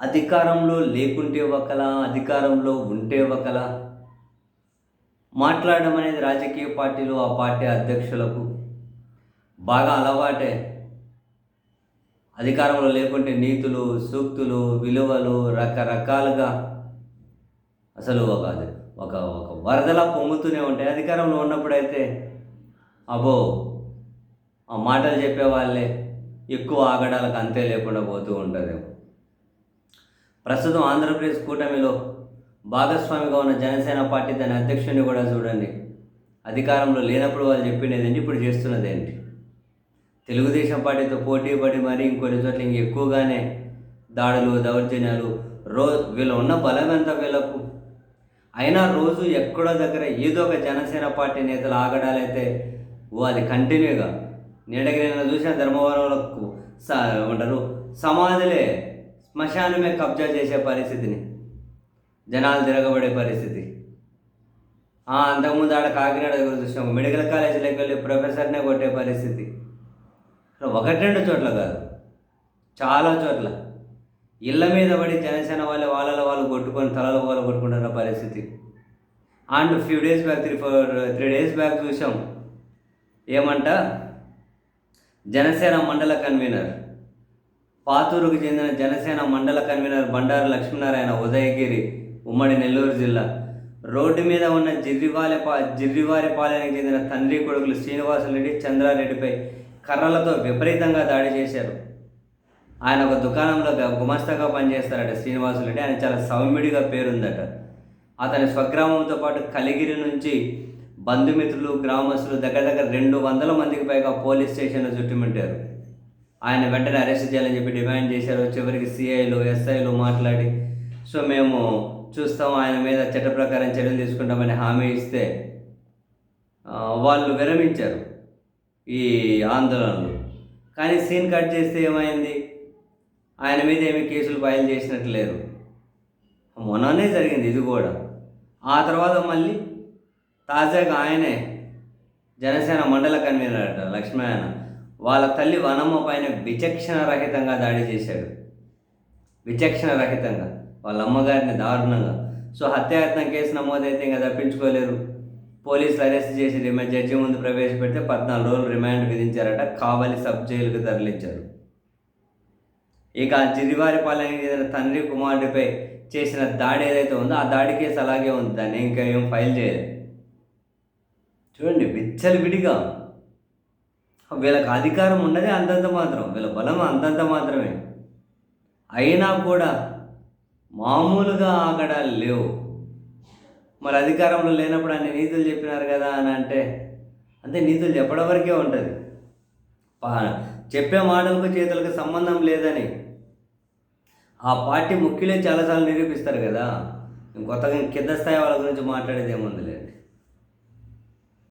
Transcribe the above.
అధికారంలో లేకుంటే ఒకలా అధికారంలో ఉంటే ఒకలా. మాట్లాడడం అనేది రాజకీయ పార్టీలు ఆ పార్టీ అధ్యక్షులకు బాగా అలవాటే. అధికారంలో లేకుంటే నీతులు సూక్తులు విలువలు రకరకాలుగా అసలు ఒక ఒక ఒక వరదలా పొంగుతూనే ఉంటాయి. అధికారంలో ఉన్నప్పుడైతే అబో ఆ మాటలు చెప్పేవాళ్ళే ఎక్కువ ఆగడాలకు అంతే లేకుండా పోతూ ఉంటుందేమో ప్రస్తుతం ఆంధ్రప్రదేశ్ కూటమిలో భాగస్వామిగా ఉన్న జనసేన పార్టీ దాని అధ్యక్షుడిని కూడా చూడండి. అధికారంలో లేనప్పుడు వాళ్ళు చెప్పినదేంటి ఇప్పుడు చేస్తున్నది ఏంటి తెలుగుదేశం పార్టీతో పోటీ పడి మరి ఇంకొన్ని చోట్ల ఇంక ఎక్కువగానే దాడులు దౌర్జన్యాలు రో వీళ్ళు ఉన్న బలం ఎంత వీళ్ళకు? అయినా రోజు ఎక్కడో దగ్గర ఏదో ఒక జనసేన పార్టీ నేతలు ఆగడాలైతే ఓ అది కంటిన్యూగా. నీడగిరిన చూసిన ధర్మవరంలో స ఏమంటారు? సమాధులే. శ్మశానమే కబ్జా చేసే పరిస్థితిని. జనాలు తిరగబడే పరిస్థితి. అంతకుముందు ఆడ కాకినాడ దగ్గర చూసాము మెడికల్ కాలేజీలోకి వెళ్ళి ప్రొఫెసర్నే కొట్టే పరిస్థితి. ఒకటి రెండు చోట్ల కాదు. చాలా చోట్ల. ఇళ్ళ మీద పడి జనసేన వాళ్ళు వాళ్ళ వాళ్ళు కొట్టుకొని తలలు వాళ్ళు కొట్టుకుంటున్న పరిస్థితి. And few days back three four three days back చూసాం. ఏమంట? జనసేన మండల కన్వీనర్ పాతూరుకు చెందిన జనసేన మండల కన్వీనర్ బండారు లక్ష్మీనారాయణ ఉదయగిరి ఉమ్మడి నెల్లూరు జిల్లా. రోడ్డు మీద ఉన్న జిర్రివాలెపా జిర్రివారిపాలెనికి చెందిన తండ్రి కొడుకులు శ్రీనివాసరెడ్డి చంద్రారెడ్డిపై కర్రలతో విపరీతంగా దాడి చేశారు. ఆయన ఒక దుకాణంలో గ- గుమస్తాగా పనిచేస్తారట శ్రీనివాసరెడ్డి ఆయన చాలా సౌమ్యుడిగా పేరుందట. అతని స్వగ్రామంతో పాటు కలిగిరి నుంచి బంధుమిత్రులు గ్రామస్తులు దగ్గర దగ్గర రెండు వందల మందికి పైగా పోలీస్ స్టేషన్లో చుట్టుముట్టారు. ఆయన వెంటనే అరెస్ట్ చేయాలని చెప్పి డిమాండ్ చేశారు. చివరికి సిఐలు ఎస్ఐలు మాట్లాడి సో మేము చూస్తాం ఆయన మీద చట్ట ప్రకారం చర్యలు తీసుకుంటామని హామీ ఇస్తే వాళ్ళు విరమించారు ఈ ఆందోళనలు. కానీ సీన్ కట్ చేస్తే ఏమైంది? ఆయన మీద ఏమి కేసులు ఫైల్ చేసినట్టు లేరు. మొన్ననే జరిగింది ఇది కూడా. ఆ తర్వాత మళ్ళీ తాజాగా ఆయనే జనసేన మండల కన్వీనర్ అట లక్ష్మణ వాళ్ళ తల్లి వనమ్మ పైన విచక్షణ రహితంగా దాడి చేశాడు. విచక్షణ రహితంగా. వాళ్ళ అమ్మగారిని దారుణంగా. సో హత్యాయత్నం కేసు నమోదైతే ఇంకా తప్పించుకోలేరు. పోలీసులు అరెస్ట్ చేసి రిమాండ్ జడ్జి ముందు ప్రవేశపెడితే పద్నాలుగు రోజులు రిమాండ్ విధించారట. కావలి సబ్ జైలుకు తరలించారు. ఇక జిరివారిపాలెం చెందిన తండ్రి కుమారుడిపై చేసిన దాడి ఏదైతే ఉందో ఆ దాడి కేసు అలాగే ఉంది. దాన్ని ఇంకా ఏం ఫైల్ చేయలేదు. చూడండి విచ్చలు విడిగా వీళ్ళకి అధికారం ఉన్నది అంతంత మాత్రం వీళ్ళ బలం అంతంత మాత్రమే. అయినా కూడా మామూలుగా ఆగడాలు లేవు. మరి అధికారంలో లేనప్పుడు అన్ని నీతులు చెప్పినారు కదా అని అంటే అంతే నీతులు చెప్పడం వరకే ఉంటుంది చెప్పే మాటలకు చేతులకు సంబంధం లేదని. ఆ పార్టీ ముఖ్యులే చాలాసార్లు నిరూపిస్తారు కదా. కొత్తగా కింద స్థాయి వాళ్ళ గురించి మాట్లాడేది ఏముంది లేండి